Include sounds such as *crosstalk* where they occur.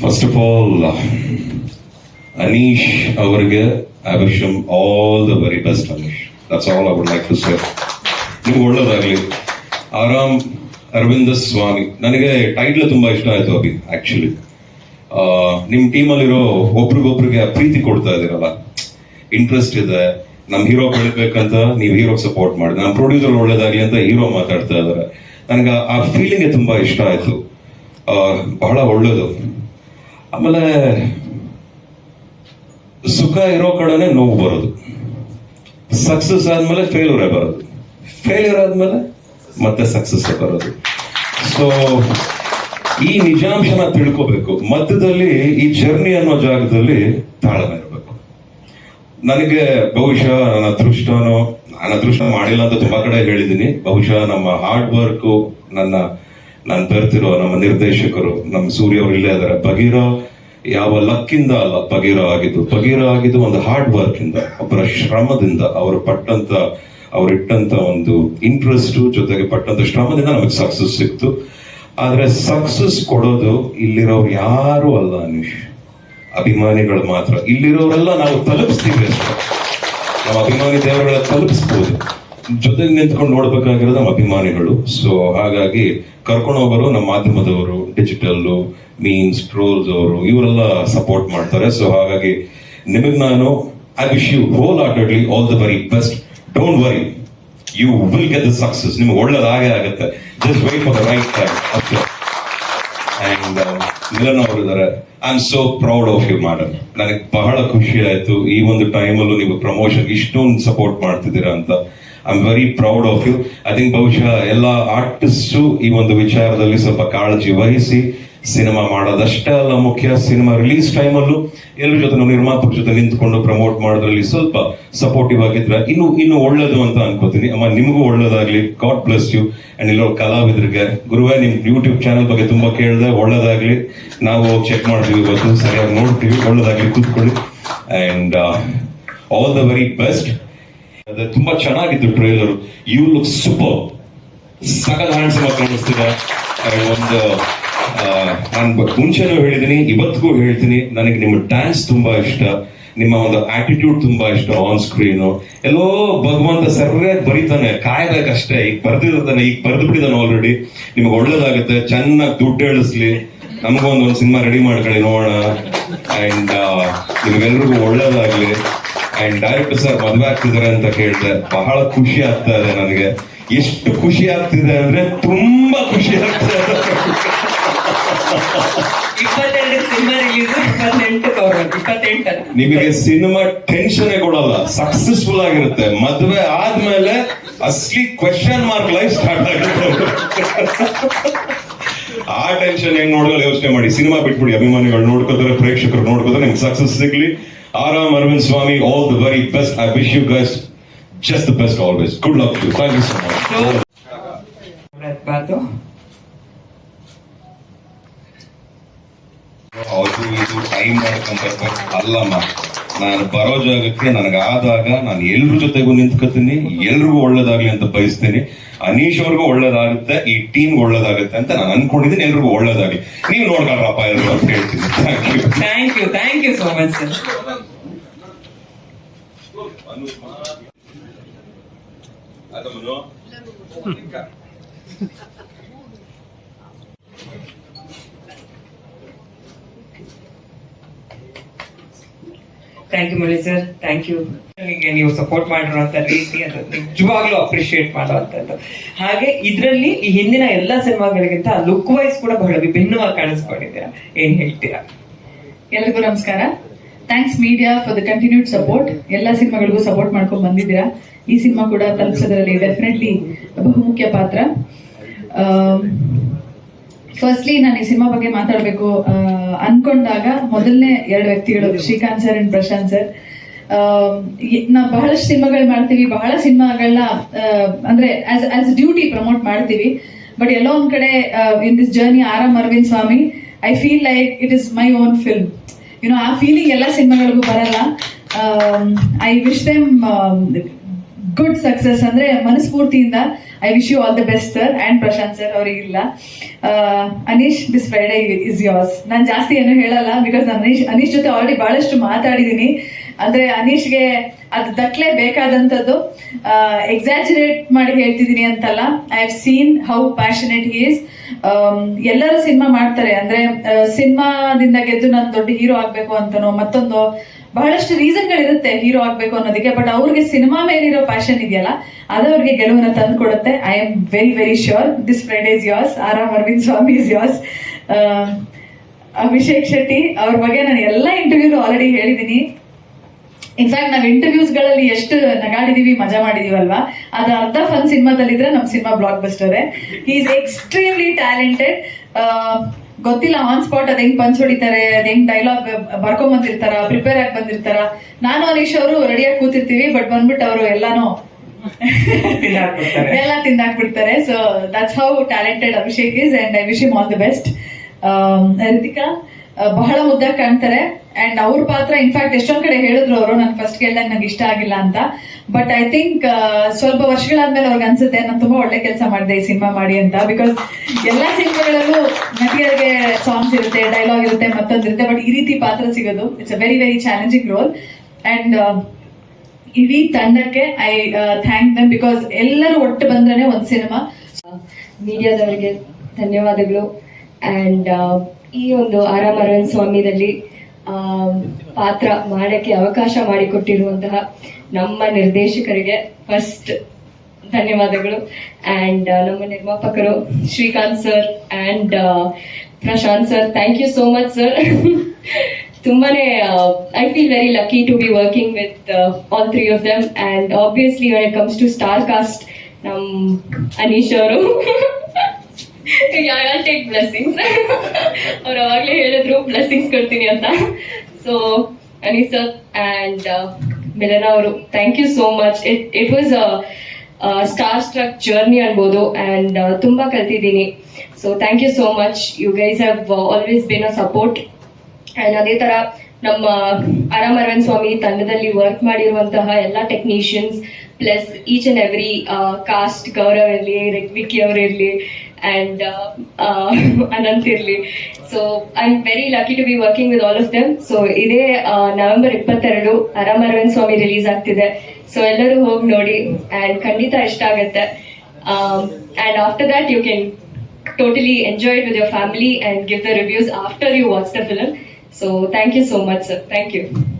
First of all Anish ಅವರಿಗೆ I wish all the very best Anish that's all I like to say ನಿಮ್ಗೆ ಒಳ್ಳೇದಾಗಲಿ. ಆರಾಮ್, ಅರವಿಂದ ಸ್ವಾಮಿ. ನನಗೆ title ತುಂಬಾ ಇಷ್ಟ ಆಯ್ತು, ಅಭಿ ಆಕ್ಚುಲಿ ನಿಮ್ಮ ಟೀಮಲ್ಲಿರೋ ಒಬ್ರಿಗೊಬ್ರಿಗೆ ಪ್ರೀತಿ ಕೊಡ್ತಾ ಇದ್ದೀರಲ್ಲ ಇಂಟ್ರೆಸ್ಟ್ ಇದೆ. ನಮ್ಮ ಹೀರೋ ಬೆಳಿಬೇಕಂತ ನೀವು ಹೀರೋ ಸಪೋರ್ಟ್ ಮಾಡಿ. ನಮ್ಮ ಪ್ರೊಡ್ಯೂಸರ್ ಒಳ್ಳೇದಾಗ್ಲಿ ಅಂತ ಹೀರೋ ಮಾತಾಡ್ತಾ ಇದ್ದಾರೆ ನನಗೆ ಆ ಫೀಲಿಂಗ್ ತುಂಬಾ ಇಷ್ಟ ಆಯ್ತು. ಬಹಳ ಒಳ್ಳೇದು. ಆಮೇಲೆ ಸುಖ ಇರೋ ಕಡೆನೆ ನೋವು ಬರೋದು. ಸಕ್ಸಸ್ ಆದ್ಮೇಲೆ ಫೇಲ್ಯೂರೇ ಬರೋದು. ಫೇಲ್ಯೂರ್ ಆದ್ಮೇಲೆ ಮತ್ತೆ ಸಕ್ಸಸ್ ಬರೋದು. ಸೊ ಈ ನಿಜಾಂಶನ ತಿಳ್ಕೋಬೇಕು. ಮಧ್ಯದಲ್ಲಿ ಈ ಜರ್ನಿ ಅನ್ನೋ ಜಾಗದಲ್ಲಿ ತಾಳ್ಮೆ ಇರಬೇಕು. ನನಗೆ ಬಹುಶಃ ನನ್ನ ಅದೃಷ್ಟನೋ, ನಾನು ಅದೃಷ್ಟ ಮಾಡಿಲ್ಲ ಅಂತ ತುಂಬಾ ಕಡೆ ಹೇಳಿದ್ದೀನಿ. ಬಹುಶಃ ನಮ್ಮ ಹಾರ್ಡ್ ವರ್ಕು ನನ್ನ ನಾನು ಬರ್ತಿರೋ ನಮ್ಮ ನಿರ್ದೇಶಕರು, ನಮ್ಮ ಸೂರ್ಯ ಅವರು ಇಲ್ಲೇ ಇದಾರೆ. ಬಗೀರ ಯಾವ ಲಕ್ಕಿಂದ ಅಲ್ಲ ಬಗೀರ ಆಗಿದ್ದು. ಬಗೀರ ಆಗಿದ್ದು ಒಂದು ಹಾರ್ಡ್ ವರ್ಕ್ ಇಂದ ಒಬ್ಬರ ಶ್ರಮದಿಂದ, ಅವರು ಪಟ್ಟಂತ, ಅವ್ರು ಇಟ್ಟಂತ ಒಂದು ಇಂಟ್ರೆಸ್ಟ್ ಜೊತೆಗೆ ಪಟ್ಟಂತ ಶ್ರಮದಿಂದ ನಮಗೆ ಸಕ್ಸಸ್ ಸಿಕ್ತು. ಆದ್ರೆ ಸಕ್ಸಸ್ ಕೊಡೋದು ಇಲ್ಲಿರೋರು ಯಾರು ಅಲ್ಲ ಅನೀಶ್. ಅಭಿಮಾನಿಗಳು ಮಾತ್ರ. ಇಲ್ಲಿರೋರೆಲ್ಲ ನಾವು ತಲುಪಿಸ್ತೀವಿ ಅಷ್ಟೇ. ನಾವು ಅಭಿಮಾನಿ ದೇವರುಗಳ ತಲುಪಿಸ್ಬೋದು. ಜೊತೆಗೆ ನಿಂತ್ಕೊಂಡು ನೋಡ್ಬೇಕಾಗಿರೋದು ನಮ್ಮ ಅಭಿಮಾನಿಗಳು. ಸೊ ಹಾಗಾಗಿ ಕರ್ಕೊಂಡು ಹೋಗೋರು ನಮ್ಮ ಮಾಧ್ಯಮದವರು ಡಿಜಿಟಲ್ ಮೀನ್ಸ್ ಟ್ರೋಲ್ಸ್ ಅವರು, ಇವರೆಲ್ಲ ಸಪೋರ್ಟ್ ಮಾಡ್ತಾರೆ. ಸೊ ಹಾಗಾಗಿ ನಿಮಗೆ ನಾನು I wish you wholeheartedly all the very best don't worry you will get the success ನಿಮ್ಗೆ ಒಳ್ಳೇದಾಗೇ ಆಗುತ್ತೆ. Just wait for the right time ಅಷ್ಟೇ and Milan I am so proud of you madam ನನಗೆ ಬಹಳ ಖುಷಿ ಆಯ್ತು. ಈ ಒಂದು ಟೈಮಲ್ಲೂ ನೀವು ಪ್ರಮೋಷನ್ ಇಷ್ಟೊಂದು ಸಪೋರ್ಟ್ ಮಾಡ್ತಿದ್ದೀರಾ ಅಂತ. I am very proud of you I think ಬಹುಶಃ ಎಲ್ಲ ಆರ್ಟಿಸ್ಟು ಈ ಒಂದು ವಿಚಾರದಲ್ಲಿ ಸ್ವಲ್ಪ ಕಾಳಜಿ ವಹಿಸಿ ಸಿನಿಮಾ ಮಾಡೋದಷ್ಟೇ ಅಲ್ಲ ಮುಖ್ಯ. ಸಿನಿಮಾ ರಿಲೀಸ್ ಟೈಮಲ್ಲೂ ಎಲ್ಲರ ಜೊತೆ ನಾವು ಜೊತೆ ನಿಂತ್ಕೊಂಡು ಪ್ರಮೋಟ್ ಮಾಡೋದ್ರಲ್ಲಿ ಸ್ವಲ್ಪ ಸಪೋರ್ಟಿವ್ ಆಗಿದ್ರೆ ಇನ್ನು ಇನ್ನು ಒಳ್ಳೇದು ಅಂತ ಅನ್ಕೋತೀನಿ. ಅಮ್ಮ, ನಿಮಗೂ ಒಳ್ಳೇದಾಗ್ಲಿ. ಗಾಡ್ ಬ್ಲೆಸ್ ಯು ಅಂಡ್ ಇಲ್ಲೋ ಕಲಾವಿದರಿಗೆ, ಗುರುವೇ, ನಿಮ್ ಯೂಟ್ಯೂಬ್ ಚಾನಲ್ ಬಗ್ಗೆ ತುಂಬಾ ಕೇಳಿದೆ ಒಳ್ಳೇದಾಗ್ಲಿ. ನಾವು ಚೆಕ್ ಮಾಡ್ತೀವಿ ಇವತ್ತು ಸರಿಯಾಗಿ ನೋಡ್ತೀವಿ. ಒಳ್ಳೇದಾಗ್ಲಿ ಕೂತ್ಕೊಳ್ಳಿ. And all the very best ತುಂಬಾ ಚೆನ್ನಾಗಿತ್ತು ಟ್ರೈಲರ್ ಯು ಲುಕ್ ಸೂಪರ್ ಸಕಲ್ ಹ್ಯಾಂಡ್ಸಮ್ ಕಾಣಿಸ್ತಿದೆ. ಒಂದು ನಾನು ಮುಂಚೆನೂ ಹೇಳಿದ್ದೀನಿ ಇವತ್ತಿಗೂ ಹೇಳ್ತೀನಿ. ನನಗೆ ನಿಮ್ಮ ಡ್ಯಾನ್ಸ್ ತುಂಬಾ ಇಷ್ಟ. ನಿಮ್ಮ ಒಂದು ಆಟಿಟ್ಯೂಡ್ ತುಂಬಾ ಇಷ್ಟ ಆನ್ ಸ್ಕ್ರೀನ್ ಎಲ್ಲೋ ಭಗವಂತ ಸರಿಯಾಗಿ ಬರೀತಾನೆ. ಕಾಯ್ಬೇಕಷ್ಟೇ ಈಗ ಬರ್ದಿರ್ತಾನೆ ಈಗ ಬರ್ದು ಬಿಟ್ಟಿದ್ದಾನೆ ಆಲ್ರೆಡಿ ನಿಮಗೆ ಒಳ್ಳೇದಾಗುತ್ತೆ. ಚೆನ್ನಾಗಿ ದುಡ್ಡು ಹೇಳಿಸ್ಲಿ. ನಮಗೂ ಒಂದು ಸಿನಿಮಾ ರೆಡಿ ಮಾಡ್ಕೊಳ್ಳಿ, ನೋಡೋಣ. ಅಂಡ್ ನಿಮಗೆಲ್ರಿಗೂ ಒಳ್ಳೇದಾಗ್ಲಿ. ಅಂಡ್ ಡೈರೆಕ್ಟರ್ ಸರ್ ಮದ್ವೆ ಆಗ್ತಿದ್ದಾರೆ ಅಂತ ಕೇಳಿದೆ. ಬಹಳ ಖುಷಿ ಆಗ್ತಾ ಇದೆ ನನಗೆ. ಎಷ್ಟು ಖುಷಿ ಆಗ್ತಿದೆ ಅಂದ್ರೆ ತುಂಬಾ ಖುಷಿ ಆಗ್ತಾ ಇದೆ. ನಿಮಗೆ ಸಿನಿಮಾ ಟೆನ್ಷನ್ ಕೊಡಲ್ಲ. ಸಕ್ಸಸ್ಫುಲ್ ಆಗಿರುತ್ತೆ. ಮದುವೆ ಆದ್ಮೇಲೆ ಅಸ್ಲಿ ಕ್ವೆಶನ್ ಮಾರ್ಕ್ ಲೈಫ್ ಸ್ಟಾರ್ಟ್ ಆಗುತ್ತೆ. ಆ ಟೆನ್ಷನ್ ಹೆಂಗ್ ನೋಡಿದ್ರೆ ಯೋಚನೆ ಮಾಡಿ. ಸಿನಿಮಾ ಬಿಟ್ಬಿಡಿ. ಅಭಿಮಾನಿಗಳು ನೋಡ್ಕೋತಾರೆ ಪ್ರೇಕ್ಷಕರು ನೋಡ್ಕೋತಾರೆ ನಿಮ್ಗೆ ಸಕ್ಸಸ್ ಸಿಗ್ಲಿ. ಆರಾಮ್ Arvind Swamy all the very best I wish you guys just the best always good luck you thank you so much ಬಾತು ಅದು ಇದು ಟೈಮ್ ಮಾಡ್ಕೊಂತ ಅಲ್ಲಮ್ಮ ನಾನು ಬರೋ ಜಾಗಕ್ಕೆ ನನಗೆ ಆದಾಗ ನಾನು ಎಲ್ರ ಜೊತೆಗೂ ನಿಂತ್ಕೋತೀನಿ ಎಲ್ರಿಗೂ ಒಳ್ಳೇದಾಗ್ಲಿ ಅಂತ ಬಯಸ್ತೀನಿ. ಅನೀಶ್ ಅವ್ರಿಗೂ ಒಳ್ಳೇದಾಗುತ್ತೆ ಈ ಟೀಮ್ ಒಳ್ಳೇದಾಗುತ್ತೆ ಅಂತ ನಾನು ಅನ್ಕೊಂಡಿದ್ದೀನಿ ಎಲ್ರಿಗೂ ಒಳ್ಳೇದಾಗ್ಲಿ. ನೀವು ನೋಡ್ಕೊಳ್ರಪ್ಪ ಎಲ್ರು ಅಂತ ಹೇಳ್ತೀನಿ. Thank you thank you thank you so much sir thank you ಮಳಿ ಸರ್ ಥ್ಯಾಂಕ್ ಯು ನಿಮಗೆ ನೀವು ಸಪೋರ್ಟ್ ಮಾಡಿರುವಂತ ರೀತಿ ಅದು ನಿಜವಾಗ್ಲೂ ಅಪ್ರಿಶಿಯೇಟ್ ಮಾಡುವಂತದ್ದು ಹಾಗೆ ಇದರಲ್ಲಿ ಈ ಹಿಂದಿನ ಎಲ್ಲ ಸಿನಿಮಾಗಳಿಗಿಂತ ಲುಕ್ ವೈಸ್ ಕೂಡ ಬಹಳ ವಿಭಿನ್ನವಾಗಿ ಕಾಣಿಸ್ಕೊಂಡಿದ್ದೀರಾ ಏನ್ ಹೇಳ್ತೀರಾ? ಎಲ್ರಿಗೂ ನಮಸ್ಕಾರ. Thanks media for the continued support ಎಲ್ಲ ಸಿನಿಮಾಗಳಿಗೂ ಸಪೋರ್ಟ್ ಮಾಡ್ಕೊಂಡು ಬಂದಿದ್ದೀರಾ? ಈ ಸಿನಿಮಾ ಕೂಡ ತಲುಪಿಸೋದ್ರಲ್ಲಿ ಡೆಫಿನೆಟ್ಲಿ ಬಹುಮುಖ್ಯ ಪಾತ್ರ. ಫಸ್ಟ್ಲಿ ನಾನು ಈ ಸಿನಿಮಾ ಬಗ್ಗೆ ಮಾತಾಡಬೇಕು ಅನ್ಕೊಂಡಾಗ ಮೊದಲನೇ ಎರಡು ವ್ಯಕ್ತಿಗಳು Shrikant sir and Prashant sir. ನಾವು ಬಹಳಷ್ಟು ಸಿನಿಮಾಗಳು ಮಾಡ್ತೀವಿ ಬಹಳ ಸಿನಿಮಾಗಳನ್ನ ಅಂದ್ರೆ ಆಸ್ ಆಸ್ ಡ್ಯೂಟಿ ಪ್ರಮೋಟ್ ಮಾಡ್ತೀವಿ. ಬಟ್ ಎಲ್ಲೋ ಒಂದ್ ಕಡೆ in this journey Aaram Arvind Swamy I feel like it is my own film you know ಆ ಫೀಲಿಂಗ್ ಎಲ್ಲ ಸಿನಿಮಾಗಳಿಗೂ ಬರಲ್ಲ. I wish them good success ಅಂದ್ರೆ ಮನಸ್ಫೂರ್ತಿಯಿಂದ I wish you all the best sir and Prashant sir ಅವರಿಗಿಲ್ಲ Anish this Friday is yours ನಾನು ಜಾಸ್ತಿ ಏನು ಹೇಳಲ್ಲ because ನಾನು ಅನೀಶ್ ಅನೀಶ್ ಜೊತೆ ಆಲ್ರೆಡಿ ಬಹಳಷ್ಟು ಮಾತಾಡಿದೀನಿ. ಅಂದ್ರೆ ಅನೀಶ್ಗೆ ಅದು ಬೇಕಾದಂತದ್ದು ಬೇಕಾದಂಥದ್ದು ಎಕ್ಸಾಜುರೇಟ್ ಮಾಡಿ ಹೇಳ್ತಿದ್ದೀನಿ ಅಂತಲ್ಲ. I have seen how passionate is ಎಲ್ಲರೂ ಸಿನಿಮಾ ಮಾಡ್ತಾರೆ. ಅಂದ್ರೆ ಸಿನಿಮಾದಿಂದ ಗೆದ್ದು ನಾನು ದೊಡ್ಡ ಹೀರೋ ಆಗ್ಬೇಕು ಅಂತನೋ ಮತ್ತೊಂದು ಬಹಳಷ್ಟು ರೀಸನ್ಗಳಿರುತ್ತೆ ಹೀರೋ ಆಗ್ಬೇಕು ಅನ್ನೋದಕ್ಕೆ, ಬಟ್ ಅವ್ರಿಗೆ ಸಿನಿಮಾ ಮೇಲಿರೋ ಪ್ಯಾಷನ್ ಇದೆಯಲ್ಲ, ಅದು ಅವ್ರಿಗೆ ಗೆಲುವನ್ನ ತಂದು ಕೊಡುತ್ತೆ I am very very sure this friend is yours R ಆರ್ ಅರವಿಂದ್ ಸ್ವಾಮಿ ಇಸ್ ಯೋರ್ಸ್ ಅಭಿಷೇಕ್ ಶೆಟ್ಟಿ ಅವ್ರ ಬಗ್ಗೆ ನಾನು ಎಲ್ಲ ಇಂಟರ್ವ್ಯೂ ಆಲ್ರೆಡಿ ಹೇಳಿದ್ದೀನಿ. ಇನ್ಫ್ಯಾಕ್ಟ್ ನಾವು ಇಂಟರ್ವ್ಯೂಸ್ಗಳಲ್ಲಿ ಎಷ್ಟು ನಗಾಡಿದೀವಿ, ಮಜಾ ಮಾಡಿದೀವಲ್ವಾ ಅದು ಅರ್ಧ ಫನ್ ಸಿನಿಮಾದಲ್ಲಿದ್ರೆ ನಮ್ಮ ಸಿನಿಮಾ ಬ್ಲಾಕ್ ಬಸ್ಟರೇ ಈಸ್ ಎಕ್ಸ್ಟ್ರೀಮ್ಲಿ ಟ್ಯಾಲೆಂಟೆಡ್ ಗೊತ್ತಿಲ್ಲ ಆನ್ ಸ್ಪಾಟ್ ಅದ್ ಹೆಂಗ್ ಪಂಚ್ ಹೊಡಿತಾರೆ ಅದ್ ಹೆಂಗ್ ಡೈಲಾಗ್ ಬರ್ಕೊಂಡ್ ಬಂದಿರ್ತಾರ ಪ್ರಿಪೇರ್ ಆಗಿ ಬಂದಿರ್ತಾರ. ನಾನು ಅನೀಶ್ ಅವರು ರೆಡಿಯಾಗಿ ಕೂತಿರ್ತೀವಿ ಬಟ್ ಬಂದ್ಬಿಟ್ಟು ಅವರು ಎಲ್ಲಾನು. ಎಲ್ಲ ತಿಂದಾಕ್ಬಿಡ್ತಾರೆ. So that's how talented Abhishek is and I wish him all the best Ritika ಬಹಳ ಮುದ್ದಾಗಿ ಕಾಣ್ತಾರೆ. ಅಂಡ್ ಅವ್ರ ಪಾತ್ರ ಇನ್ಫ್ಯಾಕ್ಟ್ ಎಷ್ಟೊಂದ್ ಕಡೆ ಹೇಳಿದ್ರು ಅವರು. ನನ್ ಫಸ್ಟ್ ಕೇಳ್ದಾಗ ನಂಗೆ ಇಷ್ಟ ಆಗಿಲ್ಲ ಅಂತ. ಬಟ್ ಐ ಥಿಂಕ್ ಸ್ವಲ್ಪ ವರ್ಷಗಳಾದ್ಮೇಲೆ ಅವ್ರಿಗೆ ಅನ್ಸುತ್ತೆ, ನಾನು ತುಂಬಾ ಒಳ್ಳೆ ಕೆಲಸ ಮಾಡಿದೆ ಈ ಸಿನಿಮಾ ಮಾಡಿ ಅಂತ. ಬಿಕಾಸ್ ಎಲ್ಲಾ ಸಿನಿಮಾಗಳಲ್ಲೂ ನಟಿಯರಿಗೆ ಸಾಂಗ್ಸ್ ಇರುತ್ತೆ ಡೈಲಾಗ್ ಇರುತ್ತೆ ಮತ್ತೊಂದಿರುತ್ತೆ ಬಟ್ ಈ ರೀತಿ ಪಾತ್ರ ಸಿಗೋದು it's a very very challenging role and ಇಡೀ ತಂಡಕ್ಕೆ ಐ ಥ್ಯಾಂಕ್ ದಮ್ ಬಿಕಾಸ್ ಎಲ್ಲರೂ ಒಟ್ಟು ಬಂದ್ರೆ ಒಂದ್ ಸಿನಿಮಾ. ಮೀಡಿಯಾದವರಿಗೆ ಧನ್ಯವಾದಗಳು. ಅಂಡ್ ಈ ಒಂದು ಆರಾಮ್ ಅರವಿಂದ್ ಸ್ವಾಮಿದಲ್ಲಿ ಪಾತ್ರ ಮಾಡಕ್ಕೆ ಅವಕಾಶ ಮಾಡಿಕೊಟ್ಟಿರುವಂತಹ ನಮ್ಮ ನಿರ್ದೇಶಕರಿಗೆ ಫಸ್ಟ್ ಧನ್ಯವಾದಗಳು. ಅಂಡ್ ನಮ್ಮ ನಿರ್ಮಾಪಕರು Shrikant sir and Prashant sir thank you so much sir ತುಂಬಾನೇ I feel very lucky to be working with all three of them and obviously when it comes to star cast ನಮ್ ಅನೀಶ್ ಅವರು *laughs* take blessings *laughs* ಅವ್ರು ಅವಾಗಲೇ ಹೇಳಿದ್ರು blessings ಕೊಡ್ತೀನಿ ಅಂತ. So and Milana ಅವರು thank you so much it it was star struck journey ಅನ್ಬೋದು and ತುಂಬಾ ಕಲ್ತಿದ್ದೀನಿ. So thank you so much you guys have always been a support and ಅದೇ ತರ, ನಮ್ಮ ಆರಾಮ್ ಅರವಿಂದ್ ಸ್ವಾಮಿ ತಂಡದಲ್ಲಿ ವರ್ಕ್ ಮಾಡಿರುವಂತಹ ಎಲ್ಲ technicians plus each and every cast Gaurav ಇರಲಿ ಕಿ ಅವರು ಇರಲಿ ಅಂಡ್ ಅನಂತ್ ಇರಲಿ so I am very lucky to be working with all of them so ಇದೇ ನವೆಂಬರ್ ಇಪ್ಪತ್ತೆರಡು ಆರಾಮ್ ಅರವಿಂದ್ ಸ್ವಾಮಿ ರಿಲೀಸ್ ಆಗ್ತಿದೆ ಸೊ ಎಲ್ಲರೂ ಹೋಗಿ ನೋಡಿ ಅಂಡ್ ಖಂಡಿತ ಇಷ್ಟ ಆಗುತ್ತೆ and after that you can totally enjoy it with your family and give the reviews after you watch the film. So thank you so much, sir. Thank you.